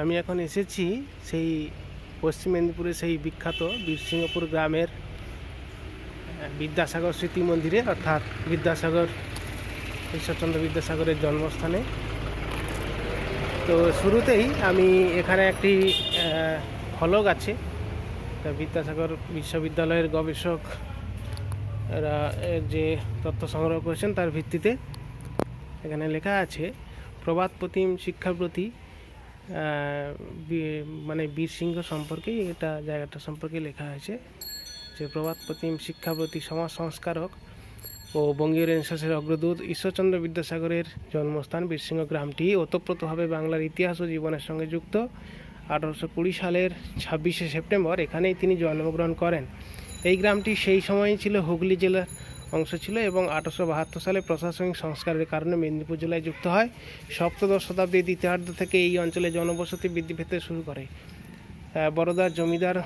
আমি এখন এসেছি সেই পশ্চিম মেদিনীপুরের সেই বিখ্যাত বীরসিংহপুর গ্রামের বিদ্যাসাগর স্মৃতি মন্দিরে অর্থাৎ বিদ্যাসাগর ঈশ্বরচন্দ্র বিদ্যাসাগরের জন্মস্থানে। তো শুরুতেই আমি এখানে একটি ফলক আছে। বিদ্যাসাগর বিশ্ববিদ্যালয়ের গবেষক যে তথ্য সংগ্রহ করেছেন তার ভিত্তিতে এখানে লেখা আছে প্রবাদ প্রতিম শিক্ষার প্রতি আহ, বি- মানে বীর সিংহ সম্পর্কেই এটা জায়গাটা সম্পর্কে লেখা হয়েছে যে প্রবাদ প্রতিম শিক্ষাব্রতী সমাজ সংস্কারক ও বঙ্গীয় রেনেসাঁসের অগ্রদূত ঈশ্বরচন্দ্র বিদ্যাসাগরের জন্মস্থান বীরসিংহ গ্রামটি ওতপ্রোতভাবে বাংলার ইতিহাস ও জীবনের সঙ্গে যুক্ত। আঠারোশো কুড়ি সালের ছাব্বিশে সেপ্টেম্বর এখানেই তিনি জন্মগ্রহণ করেন। এই গ্রামটি সেই সময়ই ছিল হুগলি জেলার অংশ ছিল এবং আঠারোশো বাহাত্তর সালে প্রশাসনিক সংস্কারের কারণে মেদিনীপুর জেলায় যুক্ত হয়। সপ্তদশ শতাব্দীর দ্বিতীয়ার্ধ থেকে এই অঞ্চলে জনবসতি বৃদ্ধি পেতে শুরু করে। আহ, বরোদার জমিদার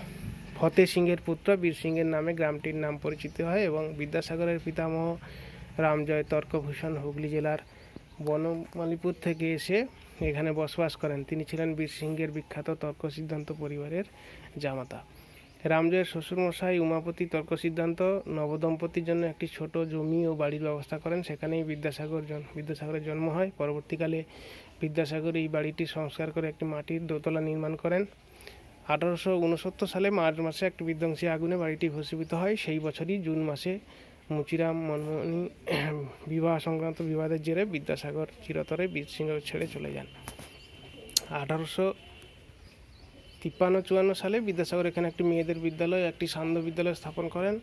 ফতে সিংহের পুত্র বীর সিংহের নামে গ্রামটির নাম পরিচিত হয় এবং বিদ্যাসাগরের পিতামহ রামজয় তর্কভূষণ হুগলি জেলার বনমালীপুর থেকে এসে এখানে বসবাস করেন। তিনি ছিলেন বীর সিংহের বিখ্যাত তর্ক সিদ্ধান্ত পরিবারের জামাতা। রামজয়ের শ্বশুরমশাই উমাপতি তর্ক সিদ্ধান্ত নবদম্পতির জন্য একটি ছোট জমি ও বাড়ির ব্যবস্থা করেন। সেখানেই বিদ্যাসাগর বিদ্যাসাগরের জন্ম হয়। পরবর্তীকালে বিদ্যাসাগর এই বাড়িটি সংস্কার করে একটি মাটির দোতলা নির্মাণ করেন। আঠারোশো উনসত্তর সালে মার্চ মাসে একটি বিধ্বংসী আগুনে বাড়িটি ভস্মীভূত হয়। সেই বছরই জুন মাসে মুচিরাম মনমোহনী বিবাহ সংক্রান্ত বিবাদের জেরে বিদ্যাসাগর চিরতরে বীরসিংহ ছেড়ে চলে যান। আঠারোশো তিপ্পান্ন চুয়ান্ন সালে বিদ্যাসাগর এখানে একটি মেয়েদের বিদ্যালয়, একটি সান্ধ্য বিদ্যালয় স্থাপন করেন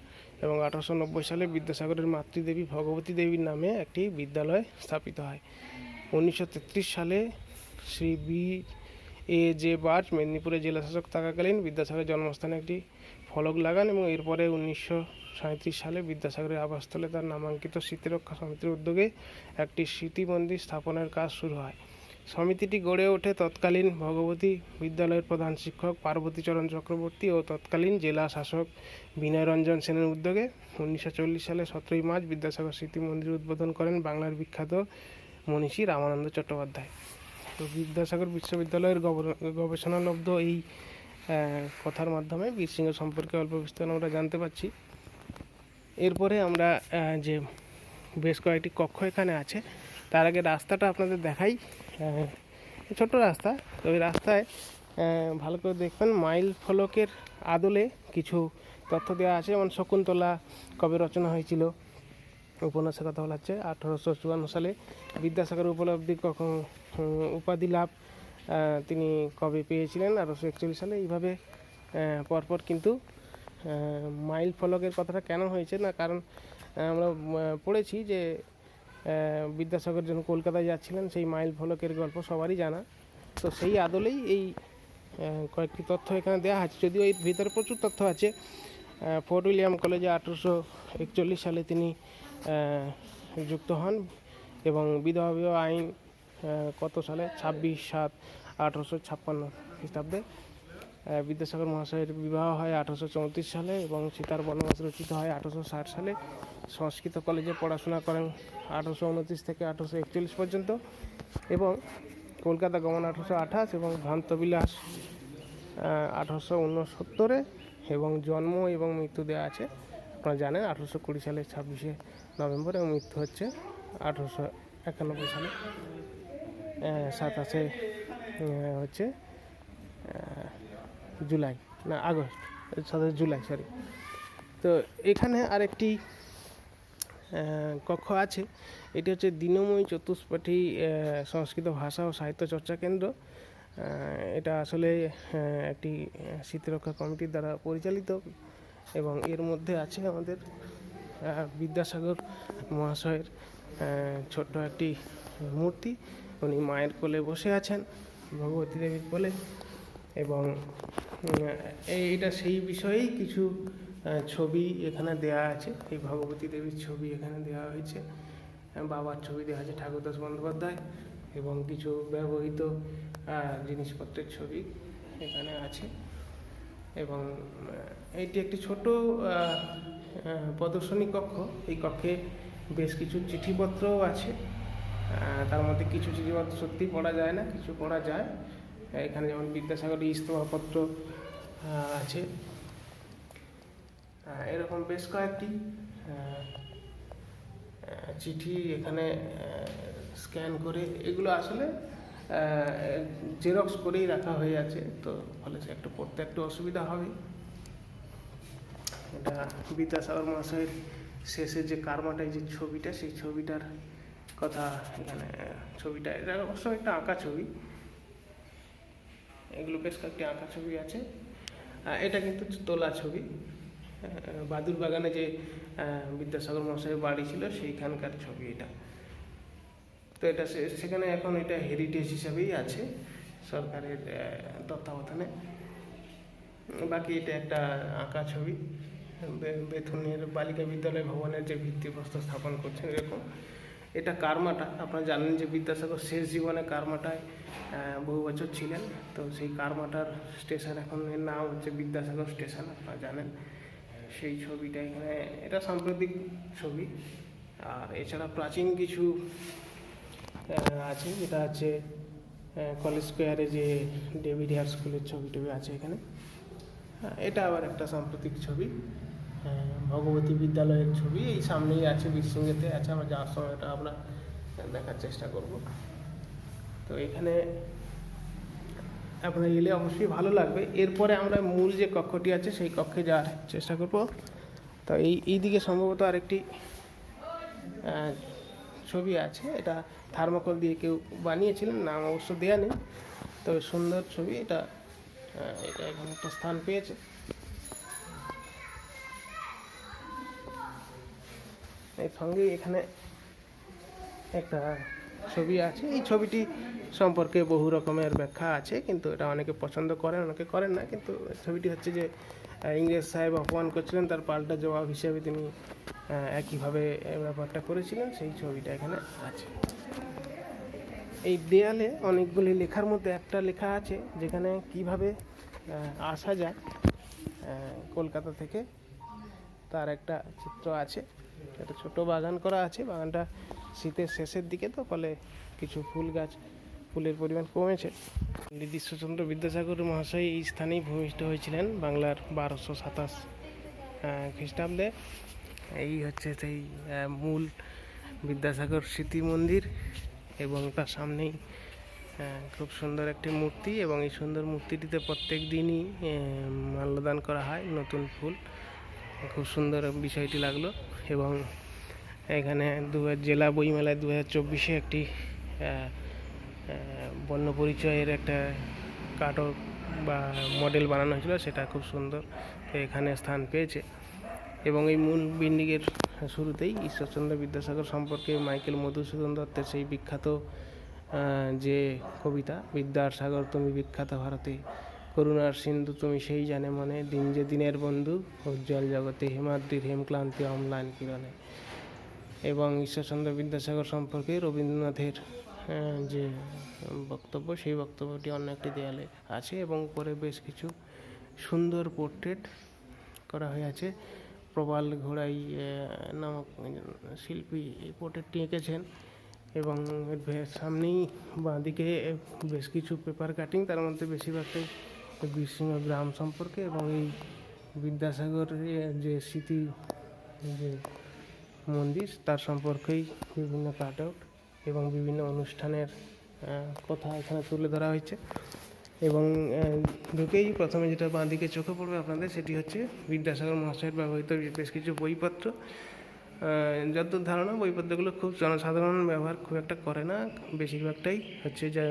এবং আঠারোশো নব্বই সালে বিদ্যাসাগরের মাতৃদেবী ভগবতী দেবীর নামে একটি বিদ্যালয় স্থাপিত হয়। উনিশশো তেত্রিশ সালে Shri B E J Burge মেদিনীপুরের জেলাশাসক থাকাকালীন বিদ্যাসাগরের জন্মস্থানে একটি ফলক লাগান এবং এরপরে উনিশশো সালে বিদ্যাসাগরের আবাসস্থলে তার নামাঙ্কিত স্মৃতিরক্ষা সমিতির উদ্যোগে একটি স্মৃতি মন্দির স্থাপনের কাজ শুরু হয়। সমিতিটি গড়ে ওঠে তৎকালীন ভগবতী বিদ্যালয়ের প্রধান শিক্ষক পার্বতীচরণ চক্রবর্তী ও তৎকালীন জেলা শাসক বিনয় রঞ্জন সেনের উদ্যোগে উনিশশো চল্লিশ সালে সতেরোই মার্চ বিদ্যাসাগর স্মৃতি মন্দির উদ্বোধন করেন বাংলার বিখ্যাত মনীষী রামানন্দ চট্টোপাধ্যায়। তো বিদ্যাসাগর বিশ্ববিদ্যালয়ের গব- গবেষণালব্ধ এই কথার মাধ্যমে বীরসিংহ সম্পর্কে অল্প বিস্তার আমরা জানতে পারছি। এরপরে আমরা যে বেশ কয়েকটি কক্ষ এখানে আছে তার আগে রাস্তাটা আপনাদের দেখাই। ছোট্ট রাস্তা। তো ওই রাস্তায় ভালো করে দেখবেন, মাইল ফলকের আদলে কিছু তথ্য দেওয়া আছে। যেমন শকুন্তলা কবে রচনা হয়েছিল, উপন্যাসের কথা বলা হচ্ছে। আঠারোশো চুয়ান্ন সালে বিদ্যাসাগর উপলব্ধি কখন উপাধি লাভ তিনি কবে পেয়েছিলেন? আঠারোশো একচল্লিশ সালে এইভাবে পরপর কিন্তু মাইল ফলকের কথাটা কেন হয়েছে না? কারণ আমরা পড়েছি যে বিদ্যাসাগর যখন কলকাতায় যাচ্ছিলেন, সেই মাইল ফলকের গল্প সবারই জানা। তো সেই আদলেই এই কয়েকটি তথ্য এখানে দেওয়া আছে। যদিও এর ভিতরে প্রচুর তথ্য আছে ফোর্ট উইলিয়াম কলেজে আঠেরোশো একচল্লিশ সালে তিনি যুক্ত হন এবং বিধবা বিবাহ আইন কত সালে? ছাব্বিশ সাত আঠেরোশো ছাপ্পান্ন খ্রিস্টাব্দে বিদ্যাসাগর মহাশয়ের বিবাহ হয় আঠারোশো চৌত্রিশ সালে এবং সীতার বনবাস রচিত হয় আঠারোশো ষাট সালে। সংস্কৃত কলেজে পড়াশোনা করেন আঠারোশো উনত্রিশ থেকে আঠারোশো একচল্লিশ পর্যন্ত এবং কলকাতা গমন আঠারোশো আঠাশ এবং ভ্রান্তবিলাস আঠারোশো উনসত্তরে এবং জন্ম এবং মৃত্যু দেওয়া আছে। আপনারা জানেন আঠারোশো কুড়ি সালের ছাব্বিশে নভেম্বর এবং মৃত্যু হচ্ছে আঠারোশো একানব্বই সালে। সাতাশে হচ্ছে জুলাই, না আগস্ট, সাতাশে জুলাই সরি তো এখানে আরেকটি কক্ষ আছে। এটি হচ্ছে দীনময়ী চতুষ্পাঠী সংস্কৃত ভাষা ও সাহিত্য চর্চা কেন্দ্র। এটা আসলে একটি আহ, স্মৃতিরক্ষা কমিটির দ্বারা পরিচালিত এবং এর মধ্যে আছে আমাদের বিদ্যাসাগর মহাশয়ের ছোট্ট একটি মূর্তি। উনি মায়ের কোলে বসে আছেন ভগবতী দেবীর কোলে এবং এইটা সেই বিষয়েই কিছু ছবি এখানে দেয়া আছে, এই ভগবতী দেবীর ছবি এখানে দেওয়া হয়েছে বাবার ছবি দেওয়া আছে ঠাকুরদাস বন্দ্যোপাধ্যায় এবং কিছু ব্যবহৃত জিনিসপত্রের ছবি এখানে আছে এবং এটি একটি ছোট প্রদর্শনী কক্ষ, এই কক্ষে বেশ কিছু চিঠিপত্রও আছে তার মধ্যে কিছু চিঠিপত্র সত্যি পড়া যায় না, কিছু পড়া যায়, এখানে যেমন বিদ্যাসাগরের ইস্তফাপত্র আছে এরকম বেশ কয়েকটি চিঠি এখানে স্ক্যান করে এগুলো আসলে জেরক্স করেই রাখা হয়ে আছে। তো ফলে সে একটু পড়তে একটু অসুবিধা হবে। এটা বিদ্যাসাগর মহাশয়ের শেষে যে কারমাটায় যে ছবিটা, সেই ছবিটার কথা এখানে, ছবিটা, এটা অবশ্য একটা আঁকা ছবি। এগুলো বেশ কয়েকটি আঁকা ছবি আছে। এটা কিন্তু তোলা ছবি। বাদুর বাগানে যে বিদ্যাসাগর মহাশয়ের বাড়ি ছিল, সেইখানকার ছবি এটা। তো এটা সেখানে এখন এটা হেরিটেজ হিসাবেই আছে সরকারের তত্ত্বাবধানে। বাকি এটা একটা আঁকা ছবি বেথুনের বালিকা বিদ্যালয় ভবনের যে ভিত্তিপ্রস্তর স্থাপন করছেন এরকম। এটা কারমাটা, আপনারা জানেন যে বিদ্যাসাগর শেষ জীবনে কারমাটায় বহু বছর ছিলেন। তো সেই কারমাটার স্টেশন এখন নাম হচ্ছে বিদ্যাসাগর স্টেশন, আপনারা জানেন। সেই ছবিটা এখানে এটা সাম্প্রতিক ছবি। আর এছাড়া প্রাচীন কিছু আছে, যেটা হচ্ছে কলেজ স্কোয়ারে যে ডেভিড হেয়ার স্কুলের ছবি টবি আছে এখানে। এটা আবার একটা সাম্প্রতিক ছবি। ভগবতী বিদ্যালয়ের ছবি। এই সামনেই আছে বীরসিংহেতে আছে। আমরা যাওয়ার সময় এটা আমরা দেখার চেষ্টা করব। তো এখানে আপনার এলে অবশ্যই ভালো লাগবে। এরপরে আমরা মূল যে কক্ষটি আছে, সেই কক্ষে যাওয়ার চেষ্টা করব। তো এই এই দিকে সম্ভবত আরেকটি ছবি আছে। এটা থার্মোকল দিয়ে কেউ বানিয়েছিলেন, নাম অবশ্য দেয়া নেই। তবে সুন্দর ছবি। এটা এটা এখানে একটা স্থান পেয়েছে। এর সঙ্গে এখানে একটা ছবি আছে। এই ছবিটি সম্পর্কে বহু রকমের ব্যাখ্যা আছে, কিন্তু এটা অনেকে পছন্দ করেন, অনেকে করেন না। কিন্তু ছবিটি হচ্ছে যে ইংরেজ সাহেব অপমান করছিলেন, তার পাল্টা জবাব হিসেবে তিনি একইভাবে ব্যাপারটা করেছিলেন। সেই ছবিটা এখানে আছে। এই দেয়ালে অনেকগুলি লেখার মধ্যে একটা লেখা আছে, যেখানে কীভাবে আসা যায় কলকাতা থেকে। তার একটা চিত্র আছে। একটা ছোট বাগান করা আছে। বাগানটা শীতের শেষের দিকে তো, ফলে কিছু ফুল গাছ ফুলের পরিমাণ কমেছে। ঈশ্বরচন্দ্র বিদ্যাসাগর মহাশয় এই স্থানেই ভূমিষ্ঠ হয়েছিলেন বাংলার বারোশো সাতাশ খ্রিস্টাব্দে। এই হচ্ছে সেই মূল বিদ্যাসাগর স্মৃতি মন্দির এবং তার সামনেই খুব সুন্দর একটি মূর্তি এবং এই সুন্দর মূর্তিটিতে প্রত্যেক দিনই মাল্যদান করা হয় নতুন ফুল। খুব সুন্দর বিষয়টি লাগল এবং এখানে দু জেলা বইমেলায় দু হাজার চব্বিশে একটি আহ, পরিচয়ের একটা কার্টর বা মডেল বানানো হয়েছিল সেটা খুব সুন্দর এখানে স্থান পেয়েছে। এবং এই মূল বিল্ডিংয়ের শুরুতেই ঈশ্বরচন্দ্র বিদ্যাসাগর সম্পর্কে মাইকেল মধুসূদন দত্তের সেই বিখ্যাত যে কবিতা বিদ্যার সাগর তুমি বিখ্যাত ভারতে করুণার সিন্ধু তুমি সেই জানে মনে দিন যে দিনের বন্ধু উজ্জ্বল জগতে হিমাদ্রির হেমক্লান্তি অম্লান কিরণে। এবং ঈশ্বরচন্দ্র বিদ্যাসাগর সম্পর্কে রবীন্দ্রনাথের যে বক্তব্য, সেই বক্তব্যটি অন্য একটি দেয়ালে আছে এবং উপরে বেশ কিছু সুন্দর পোর্ট্রেট করা হয়ে আছে। প্রবাল ঘোড়াই নামক শিল্পী এই পোর্ট্রেটটি এঁকেছেন এবং সামনেই বাঁদিকে বেশ কিছু পেপার কাটিং তার মধ্যে বেশিরভাগটাই বীরসিংহ গ্রাম সম্পর্কে এবং এই বিদ্যাসাগরের যে স্মৃতি, যে মন্দির, তার সম্পর্কেই বিভিন্ন কাট আউট এবং বিভিন্ন অনুষ্ঠানের কথা এখানে তুলে ধরা হয়েছে। এবং ঢুকেই প্রথমে যেটা বাঁদিকে চোখে পড়বে আপনাদের, সেটি হচ্ছে বিদ্যাসাগর মহাশয়ের ব্যবহৃত বেশ কিছু বইপত্র। যতদূর ধারণা, বইপত্রগুলো খুব জনসাধারণ ব্যবহার খুব একটা করে না। বেশিরভাগটাই হচ্ছে যে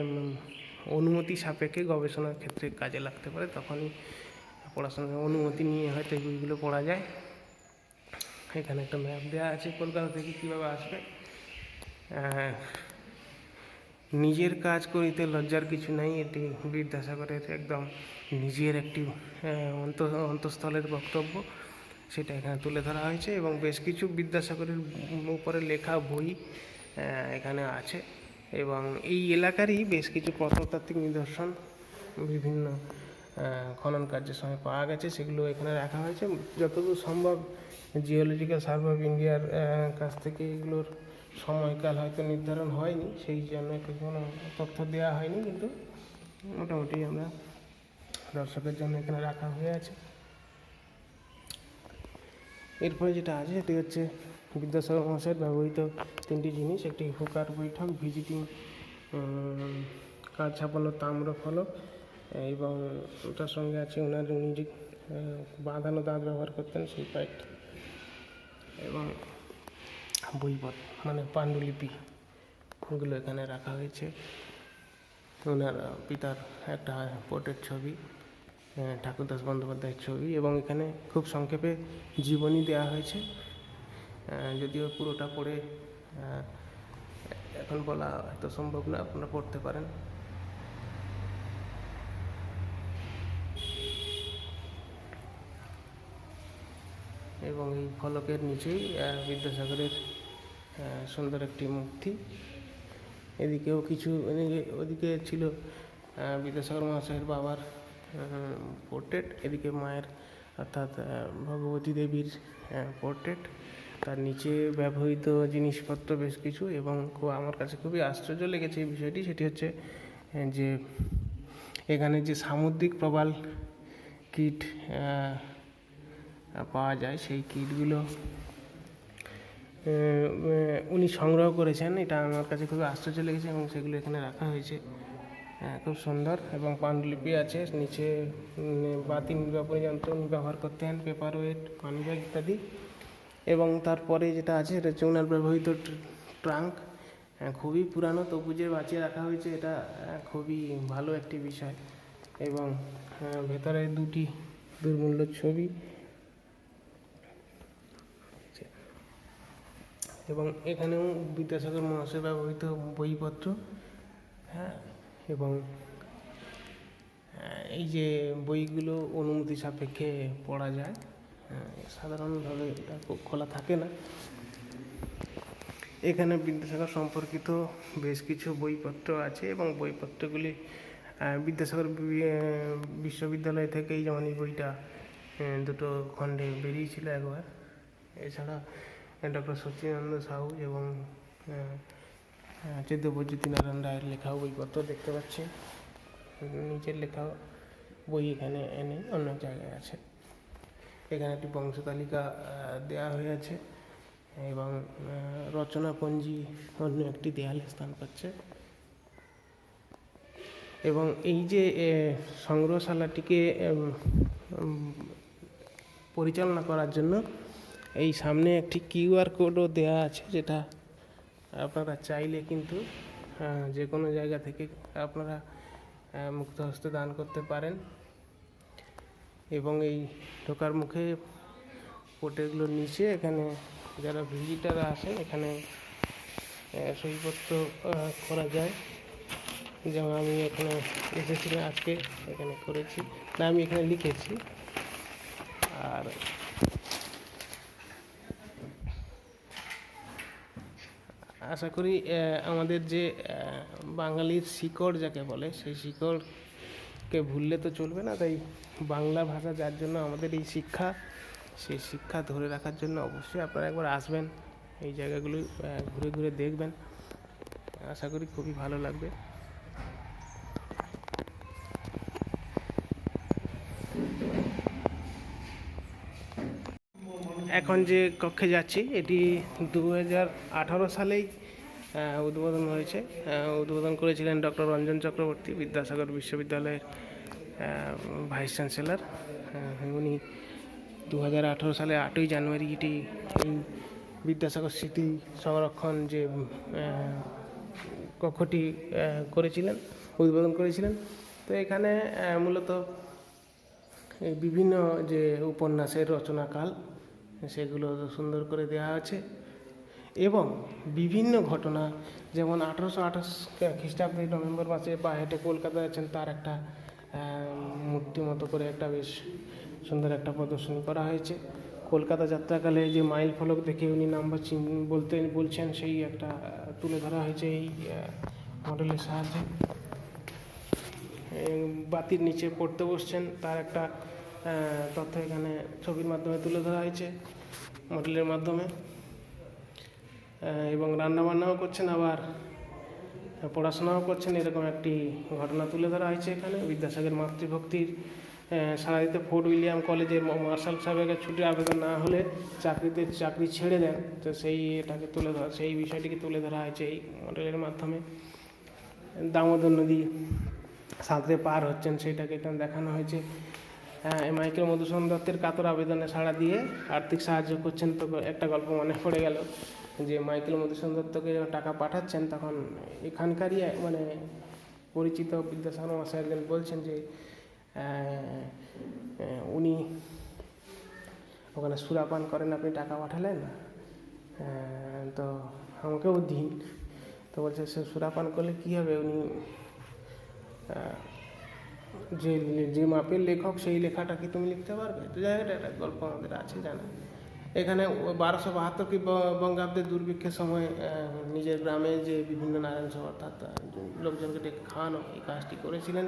অনুমতি সাপেক্ষে গবেষণার ক্ষেত্রে কাজে লাগতে পারে। তখনই পড়াশোনার অনুমতি নিয়ে হয়তো বইগুলো পড়া যায়। এখানে একটা ম্যাপ দেওয়া আছে, কলকাতা থেকে কীভাবে আসবে। নিজের কাজ করিতে লজ্জার কিছু নাই, এটি বিদ্যাসাগরের একদম নিজের একটি অন্ত, অন্তঃস্থলের বক্তব্য। সেটা এখানে তুলে ধরা হয়েছে এবং বেশ কিছু বিদ্যাসাগরের উপরে লেখা বই এখানে আছে। এবং এই এলাকারই বেশ কিছু প্রত্নতাত্ত্বিক নিদর্শন বিভিন্ন খনন কার্যের সময় পাওয়া গেছে, সেগুলো এখানে রাখা হয়েছে। যতদূর সম্ভব জিওলজিক্যাল সার্ভে অফ ইন্ডিয়ার কাছ থেকে এগুলোর সময়কাল হয়তো নির্ধারণ হয়নি, সেই জন্য কোনো তথ্য দেওয়া হয়নি, কিন্তু মোটামুটি আমরা দর্শকের জন্য এখানে রাখা হয়ে আছে। এরপরে যেটা আছে, সেটি হচ্ছে বিদ্যাসাগর মহাশয়ের ব্যবহৃত তিনটি জিনিস, একটি হুকার বৈঠক, ভিজিটিং কাজ ছাপানো তাম্র ফলক এবং ওটার সঙ্গে আছে ওনার উনি যে বাঁধানো দাঁত ব্যবহার করতেন, সেই পাইপটা। এবং বইপট মানে পাণ্ডুলিপি ওগুলো এখানে রাখা হয়েছে। ওনার পিতার একটা পোর্ট্রেট ছবি ঠাকুরদাস বন্দ্যোপাধ্যায়ের ছবি এবং এখানে খুব সংক্ষেপে জীবনী দেওয়া হয়েছে। যদিও পুরোটা পড়ে এখন বলা হয়তো সম্ভব না, আপনারা পড়তে পারেন। এবং এই ফলকের নিচেই বিদ্যাসাগরের সুন্দর একটি মূর্তি। এদিকেও কিছু ওদিকে ছিল বিদ্যাসাগর মহাশয়ের বাবার পোর্ট্রেট এদিকে মায়ের, অর্থাৎ ভগবতী দেবীর পোর্ট্রেট তার নিচে ব্যবহৃত জিনিসপত্র বেশ কিছু এবং খুব আমার কাছে খুবই আশ্চর্য লেগেছে এই বিষয়টি। সেটি হচ্ছে যে এখানে যে সামুদ্রিক প্রবাল কিট পাওয়া যায় সেই কিটগুলো। উনি সংগ্রহ করেছেন, এটা আমার কাছে খুবই আশ্চর্য লেগেছে এবং সেগুলো এখানে রাখা হয়েছে। খুব সুন্দর এবং পাণ্ডুলিপি আছে, নিচে বাতি নির্বাপনী যন্ত্র ব্যবহার করতেন পেপার ওয়েট ব্যাগ ইত্যাদি। এবং তারপরে যেটা আছে এটা হচ্ছে ওনার ব্যবহৃত ট্রাঙ্ক। খুবই পুরানো, তবু যে বাঁচিয়ে রাখা হয়েছে, এটা খুবই ভালো একটি বিষয়। এবং ভেতরে দুটি দুর্মূল্য ছবি এবং এখানেও বিদ্যাসাগর মহাশয় ব্যবহৃত বইপত্র। হ্যাঁ এবং এই যে বইগুলো অনুমতি সাপেক্ষে পড়া যায় হ্যাঁ, সাধারণভাবে এটা খোলা থাকে না। এখানে বিদ্যাসাগর সম্পর্কিত বেশ কিছু বইপত্র আছে এবং বইপত্রগুলি বিদ্যাসাগর বিশ্ববিদ্যালয় থেকেই যেমন এই বইটা দুটো খণ্ডে বেরিয়েছিল একবার। এছাড়া ডক্টর সচিদানন্দ সাহু এবং চিত্তপ্রজ্যোতি নারায়ণ রায়ের লেখাও বইপত্র দেখতে পাচ্ছি। নিজের লেখা বই এখানে এনে অন্য জায়গায় আছে। এখানে একটি বংশতালিকা আহ, দেওয়া হয়ে আছে এবং রচনাপঞ্জি অন্য একটি দেয়ালে স্থান পাচ্ছে। এবং এই যে সংগ্রহশালাটিকে পরিচালনা করার জন্য এই সামনে একটি কিউআর কোডও দেওয়া আছে যেটা আপনারা চাইলে কিন্তু যে কোনো জায়গা থেকে আপনারা মুক্ত হস্তে দান করতে পারেন। এবং এই ঢোকার মুখে পোর্টেলগুলোর নিচে, এখানে যারা ভিজিটার আসেন, এখানে সইপত্র করা যায়। যেমন আমি এখানে এসেছিলাম আজকে, এখানে করেছি। না, আমি এখানে লিখেছি। আর আশা করি আমাদের যে বাঙালির শিকড় যাকে বলে, সেই শিকড়কে ভুললে তো চলবে না। তাই বাংলা ভাষা যার জন্য আমাদের এই শিক্ষা, সেই শিক্ষা ধরে রাখার জন্য অবশ্যই আপনারা একবার আসবেন। এই জায়গাগুলো ঘুরে ঘুরে দেখবেন। আশা করি খুবই ভালো লাগবে। এখন যে কক্ষে যাচ্ছি, এটি দু হাজার আঠারো সালেই উদ্বোধন হয়েছে। উদ্বোধন করেছিলেন ডক্টর রঞ্জন চক্রবর্তী, বিদ্যাসাগর বিশ্ববিদ্যালয়ের ভাইস চ্যান্সেলর। উনি দু হাজার আঠারো সালে আটই জানুয়ারি এটি বিদ্যাসাগর স্মৃতি সংরক্ষণ যে কক্ষটি করেছিলেন, উদ্বোধন করেছিলেন। তো এখানে মূলত বিভিন্ন যে উপন্যাসের রচনাকাল সেগুলো সুন্দর করে দেওয়া আছে। এবং বিভিন্ন ঘটনা, যেমন আঠারোশো আঠাশ খ্রিস্টাব্দে নভেম্বর মাসে বা হেঁটে কলকাতা আছেন তার একটা মূর্তি মতো করে একটা বেশ সুন্দর একটা প্রদর্শনী করা হয়েছে। কলকাতা যাত্রাকালে যে মাইল ফলক দেখে উনি নাম্বার চিন, বলতে, বলছেন সেই একটা তুলে ধরা হয়েছে এই মডেলের সাহায্যে। বাতির নিচে পড়তে বসছেন তার একটা তথ্য এখানে ছবির মাধ্যমে তুলে ধরা হয়েছে, মডেলের মাধ্যমে। এবং রান্নাবান্নাও করছেন আবার, পড়াশোনাও করছেন, এরকম একটি ঘটনা তুলে ধরা হয়েছে এখানে। বিদ্যাসাগর মাতৃভক্তির সারা দিতে ফোর্ট উইলিয়াম কলেজের মার্শাল সাহেবের ছুটির আবেদন না হলে চাকরিতে চাকরি ছেড়ে দেন। তো সেই এটাকে তুলে ধরা, সেই বিষয়টিকে তুলে ধরা হয়েছে এই মডেলের মাধ্যমে। দামোদর নদী সাঁতরে পার হচ্ছেন, সেটাকে এখানে দেখানো হয়েছে। হ্যাঁ মাইকেল মধুসূদন দত্তের কাতর আবেদনে সাড়া দিয়ে আর্থিক সাহায্য করছেন তো একটা গল্প মনে পড়ে গেল, যে মাইকেল মধুসূদন দত্তকে যখন টাকা পাঠাচ্ছেন তখন এখানকারই মানে পরিচিত বিদ্যাসাগর মহাশয় একজন বলছেন যে উনি ওখানে সুরাপান করেন, আপনি টাকা পাঠালেন তো আমাকেও দিন। তো বলছে সে সুরাপান করলে কী হবে? উনি যে যে মাপের লেখক সেই লেখাটা কি তুমি লিখতে পারবে? তো যাই হোক, একটা গল্প আমাদের আছে জানা। এখানে বারোশো বাহাত্তর কি বঙ্গাব্দের দুর্ভিক্ষের সময় নিজের গ্রামে যে বিভিন্ন নারায়ণ সভা অর্থাৎ লোকজনকে ডেকে খাওয়ানো এই কাজটি করেছিলেন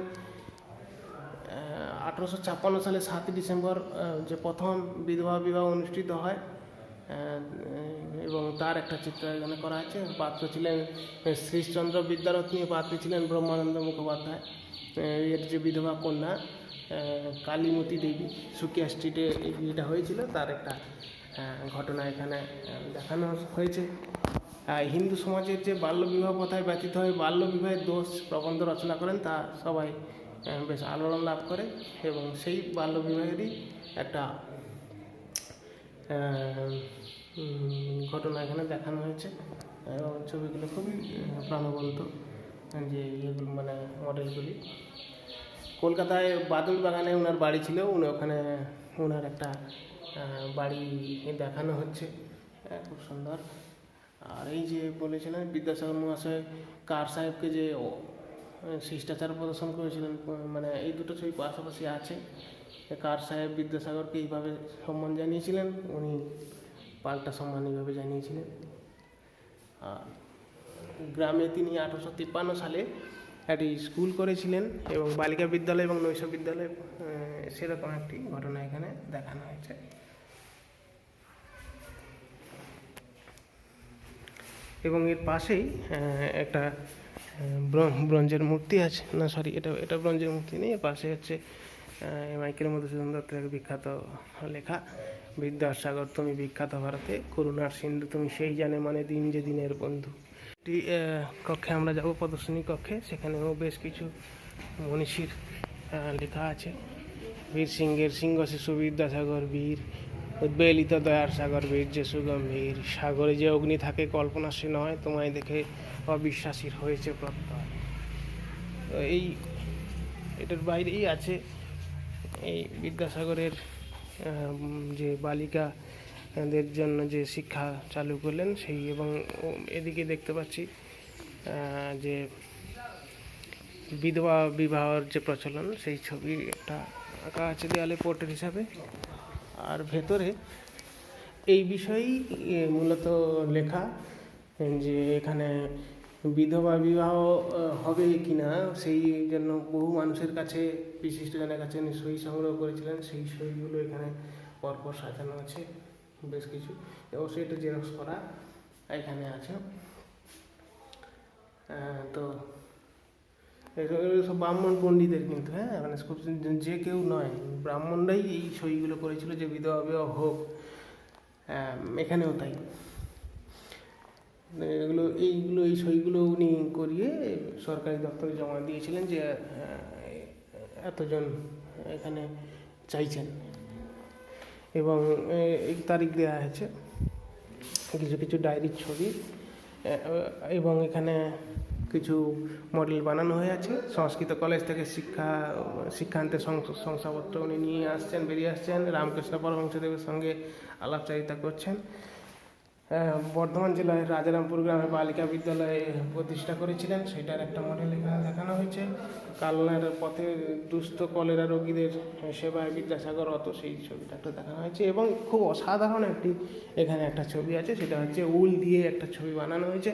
আঠেরোশো ছাপ্পান্ন সালে সাতই ডিসেম্বর যে প্রথম বিধবা বিবাহ অনুষ্ঠিত হয় এবং তার একটা চিত্র এখানে করা আছে। পাত্র ছিলেন শ্রীশচন্দ্র বিদ্যারত্নী পাত্রী ছিলেন ব্রহ্মানন্দ মুখোপাধ্যায়। এর যে বিধবা কন্যা কালীমতী দেবী, সুকিয়া স্ট্রিটে এটা হয়েছিল। তার একটা ঘটনা এখানে দেখানো হয়েছে। হিন্দু সমাজের যে বাল্যবিবাহ প্রথায় ব্যতীত হয়ে বাল্যবিবাহের দোষ প্রবন্ধ রচনা করেন, তা সবাই বেশ আলোড়ন লাভ করে এবং সেই বাল্যবিবাহেরই একটা ঘটনা এখানে দেখানো হয়েছে। এবং ছবিগুলো খুবই প্রাণবন্ত। যে ইয়েগুলো মানে মডেলগুলি কলকাতায় বাদল বাগানে ওনার বাড়ি ছিল উনি ওখানে ওনার একটা বাড়ি দেখানো হচ্ছে। আহ, খুব সুন্দর। আর এই যে বলেছিলেন বিদ্যাসাগর মহাশয় কার সাহেবকে যে শিষ্টাচার প্রদর্শন করেছিলেন মানে এই দুটো ছবি পাশাপাশি আছে। কার সাহেব বিদ্যাসাগরকে এইভাবে সম্মান জানিয়েছিলেন উনি পাল্টা সম্মান এইভাবে জানিয়েছিলেন। আর গ্রামে তিনি আঠারোশো তিপ্পান্ন সালে একটি স্কুল করেছিলেন এবং বালিকা বিদ্যালয় এবং নৈশ বিদ্যালয় সেরকম একটি ঘটনা এখানে দেখানো হয়েছে। এবং এর পাশেই একটা ব্রোঞ্জের মূর্তি আছে। না সরি এটা এটা ব্রোঞ্জের মূর্তি নেই, এর পাশে হচ্ছে মাইকেল মধুসূদন দত্তের এক বিখ্যাত লেখা, বিদ্যাসাগর, তুমি বিখ্যাত ভারতে, করুণার সিন্ধু, তুমি সেই জানে মানে দিন যে দিনের বন্ধু। একটি কক্ষে আমরা যাব, প্রদর্শনী কক্ষে। সেখানেও বেশ কিছু মনীষীর লেখা আছে। বীর সিংহের সিংহ শিশু বিদ্যাসাগর বীর, উদ্বেলিত দয়ার সাগর, বীর যে সুগম্ভীর সাগরে যে অগ্নি থাকে, কল্পনা সে নয়, তোমায় দেখে অবিশ্বাসীর হয়েছে প্রত্যয়। এই, এটার বাইরেই আছে এই বিদ্যাসাগরের যে যে বালিকাদের জন্য যে শিক্ষা চালু করলেন সেই এবং এদিকে দেখতে পাচ্ছি যে বিধবা বিবাহর যে প্রচলন সেই ছবি একটা আঁকা আছে দেয়ালে পোর্ট্রেট হিসাবে। আর ভেতরে এই বিষয়েই মূলত লেখা যে এখানে বিধবা বিবাহ হবে কি না সেই জন্য বহু মানুষের কাছে বিশিষ্টজনের কাছে সই সংগ্রহ করেছিলেন। সেই সইগুলো এখানে পরপর সাজানো আছে। বেশ কিছু। অবশ্যই এটা জেরক্স করা এখানে আছে। তো সব ব্রাহ্মণ পণ্ডিতের কিন্তু হ্যাঁ? মানে যে কেউ নয়। ব্রাহ্মণরাই এই সইগুলো করেছিল যে বিধবা বিবাহ হোক। এখানেও তাই। এগুলো, এইগুলো, এই সইগুলো উনি করিয়ে সরকারি দপ্তরে জমা দিয়েছিলেন যে এতজন এখানে চাইছেন। এবং এই তারিখ দেওয়া হয়েছে। কিছু কিছু ডায়েরির ছবি এবং এখানে কিছু মডেল বানানো হয়ে আছে। সংস্কৃত কলেজ থেকে শিক্ষা, শিক্ষান্তে শংসাপত্র উনি নিয়ে আসছেন, বেরিয়ে আসছেন। রামকৃষ্ণ পরমহংসদেবের সঙ্গে আলাপচারিতা করছেন। বর্ধমান জেলায় রাজারামপুর গ্রামে বালিকা বিদ্যালয়ে প্রতিষ্ঠা করেছিলেন। সেটার একটা মডেল এখানে দেখানো হয়েছে। কালনার পথে দুস্থ কলেরা রোগীদের সেবায় বিদ্যাসাগর অত সেই ছবিটা একটা দেখানো হয়েছে। এবং খুব অসাধারণ একটি এখানে একটা ছবি আছে, সেটা হচ্ছে উল দিয়ে একটা ছবি বানানো হয়েছে।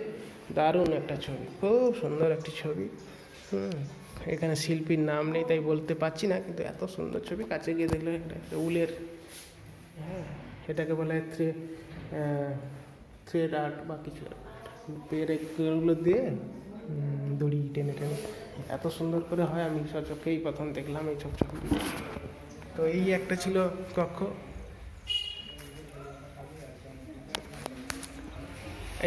দারুণ একটা ছবি, খুব সুন্দর একটি ছবি। হুম, এখানে শিল্পীর নাম নেই, তাই বলতে পারছি না, কিন্তু এত সুন্দর ছবি, কাছে গিয়ে দেখলে একটা উলের হ্যাঁ এটাকে বলা থ্রে থ্রেড আর্ট বা কিছু। পেরেকগুলো দিয়ে দড়ি টেনে টেনে। এত সুন্দর করে হয়, আমি সচক্ষেই প্রথম দেখলাম এই সব ছবি তো এই একটা ছিল কক্ষ।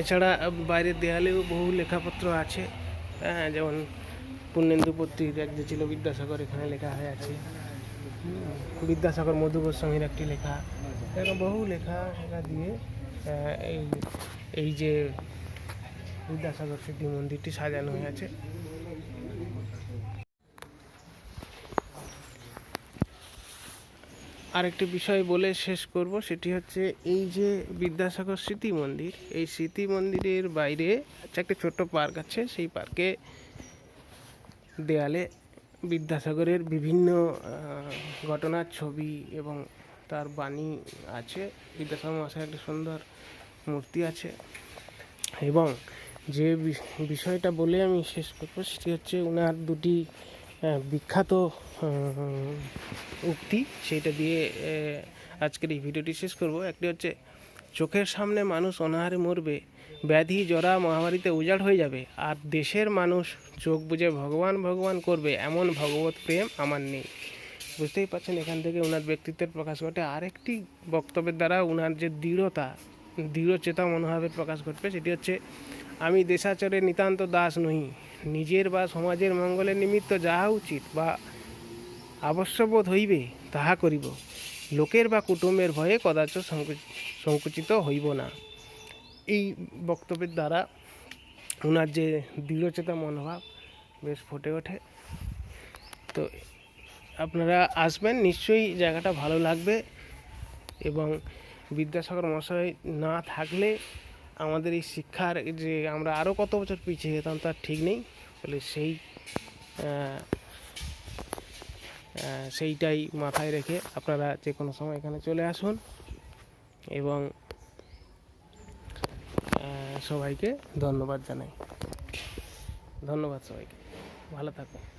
এছাড়া বাইরের দেয়ালেও বহু লেখাপত্র আছে। হ্যাঁ যেমন পূর্ণেন্দু এক যে ছিল বিদ্যাসাগর, এখানে লেখা হয়ে আছে। বিদ্যাসাগর মধু গোস্বামীর একটি লেখা। এরকম বহু লেখা লেখা দিয়ে এই এই যে বিদ্যাসাগর স্মৃতি মন্দিরটি সাজানো হয়ে আছে আরেকটি বিষয় বলে শেষ করব, সেটি হচ্ছে এই যে বিদ্যাসাগর স্মৃতি মন্দির, এই স্মৃতি মন্দিরের বাইরে একটা ছোট্ট পার্ক আছে, সেই পার্কে দেয়ালে বিদ্যাসাগরের বিভিন্ন ঘটনার ছবি এবং তার বাণী আছে। বিদ্যাসাগর মহাশয় একটা সুন্দর মূর্তি আছে। এবং যে বিষয়টা বলে আমি শেষ করব সেটি হচ্ছে ওনার দুটি বিখ্যাত উক্তি। সেইটা দিয়ে আজকের এই ভিডিওটি শেষ করব। একটি হচ্ছে, চোখের সামনে মানুষ অনাহারে মরবে, ব্যাধি, জরা, মহামারীতে উজাড় হয়ে যাবে, আর দেশের মানুষ চোখ বুজে ভগবান ভগবান করবে, এমন ভগবত প্রেম আমার নেই। বুঝতেই পারছেন, এখান থেকে ওনার ব্যক্তিত্বের প্রকাশ ঘটে। আরেকটি বক্তব্যের দ্বারা ওনার যে দৃঢ়তা দৃঢ়চেতা মনোভাবের প্রকাশ ঘটবে, সেটি হচ্ছে আমি দেশাচরে নিতান্ত দাস নহি। নিজের বা সমাজের মঙ্গলের নিমিত্ত যাহা উচিত বা আবশ্যবোধ হইবে, তাহা করিব। লোকের বা কুটুম্বের ভয়ে কদাচ সংকু- সংকুচিত হইব না। এই বক্তব্যের দ্বারা ওনার যে দৃঢ়চেতা মনোভাব, বেশ ফুটে ওঠে। তো আপনারা আসবেন, নিশ্চয়ই জায়গাটা ভালো লাগবে এবং বিদ্যাসাগর মশাই না থাকলে আমাদের এই শিক্ষার যে আমরা আরও কত বছর পিছিয়ে যেতাম তার ঠিক নেই। ফলে সেই সেইটাই মাথায় রেখে আপনারা যে কোনো সময় এখানে চলে আসুন এবং সবাইকে ধন্যবাদ জানাই। ধন্যবাদ সবাইকে। ভালো থাকুন।